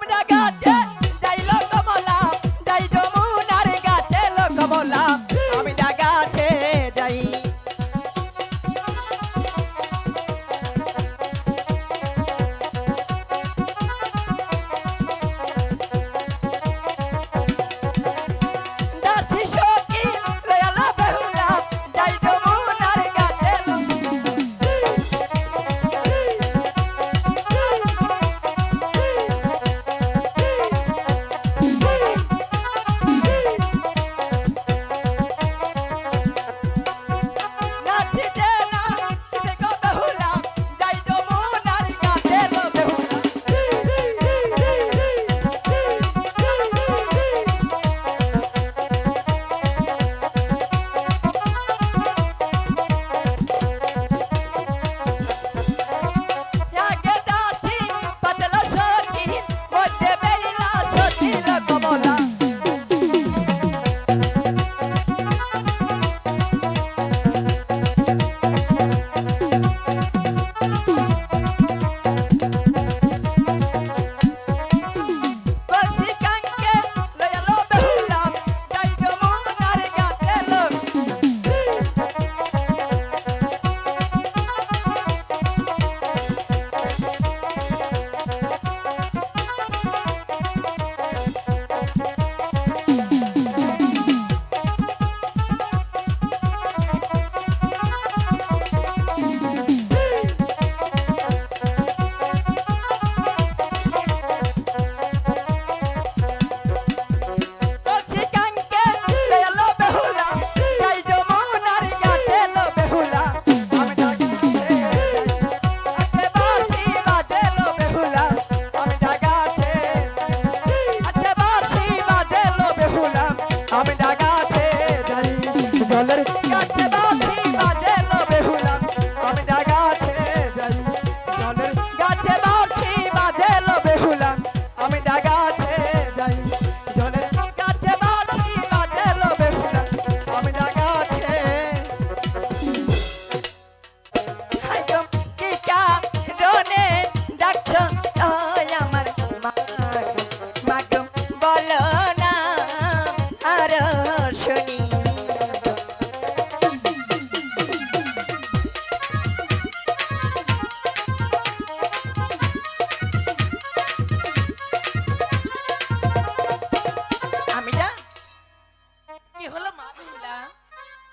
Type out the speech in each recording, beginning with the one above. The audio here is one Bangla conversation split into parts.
আমরা গাছে যাই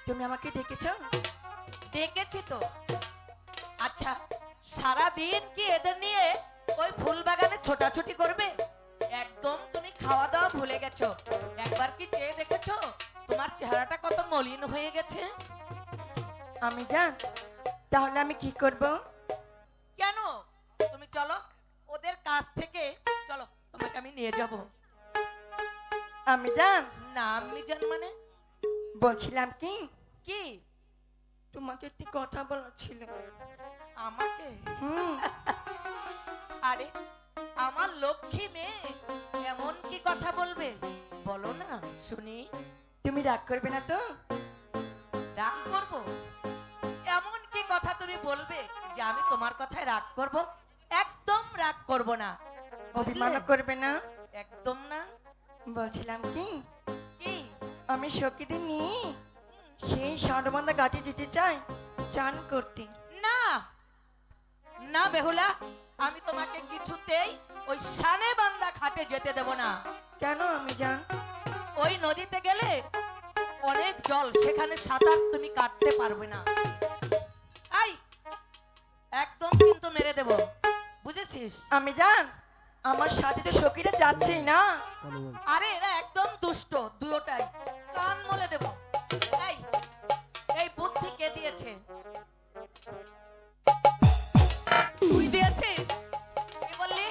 তুমি আমাকে ডেকেছ? ডেকেছি তো। আচ্ছা সারা দিন কি এদের নিয়ে ওই ফুল বাগানে ছোটাছুটি করবে? একদম তুমি খাওয়া দাওয়া ভুলে গেছো। একবার কি চেয়ে দেখেছ? তোমার চেহারাটা কত মলিন হয়ে গেছে। আমি জান তাহলে আমি কি করব? কেন? তুমি চলো ওদের কাছ থেকে চলো তোমাকে আমি নিয়ে যাব। আমি জান। না আমি জান মানে? বলছিলাম কি? কি? তোমাকে একটি কথা বলার ছিল। আমাকে? আরে আমার লক্ষ্মী মেয়ে এমন কি কথা বলবে? বলো না শুনি। তুমি রাগ করবে না তো? রাগ করব? এমন কি কথা তুমি বলবে যে আমি তোমার কথায় রাগ করব? একদম রাগ করব না। অভিমান করবে না? একদম না। বলছিলাম কি? আমি সখীদের নিয়ে সেই ষাঁড়বান্ধা ঘাটে যেতে চাই চান করতে। না না বেহুলা আমি তোমাকে কিছুতেই ওই সানে বান্দা ঘাটে যেতে দেব না। কেন আমি জান ওই নদীতে গেলে অনেক জল সেখানে সাঁতার তুমি কাটতে পারবে না। আই একদম কিন্তু মেরে দেব। বুঝেছিস? আমি জান আমার সাথে তো সখীরা যাচ্ছেই না। আরে এরা একদম দুষ্ট দুটোটাই কান মলে দেব। এই এই বুদ্ধি কে দিয়েছে? তুই দিয়েছিস? কি বললি?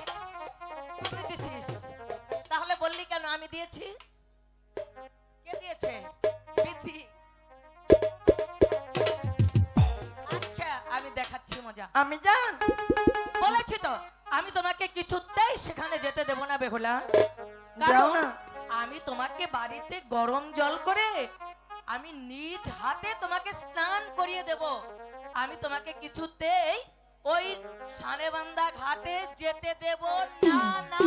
তুই দিছিস। তাহলে বললি কেন আমি দিয়েছি? কে দিয়েছে? বৃদ্ধি। আচ্ছা আমি দেখাচ্ছি মজা। আমি জান। আমি তোমাকে কিছুতেই সেখানে যেতে দেব না বেহুলা। কারণ আমি তোমাকে বাড়িতে গরম জল করে আমি নিজ হাতে তোমাকে স্নান করিয়ে দেব। আমি তোমাকে কিছুতেই ওই সানেবান্দা ঘাটে যেতে দেব না না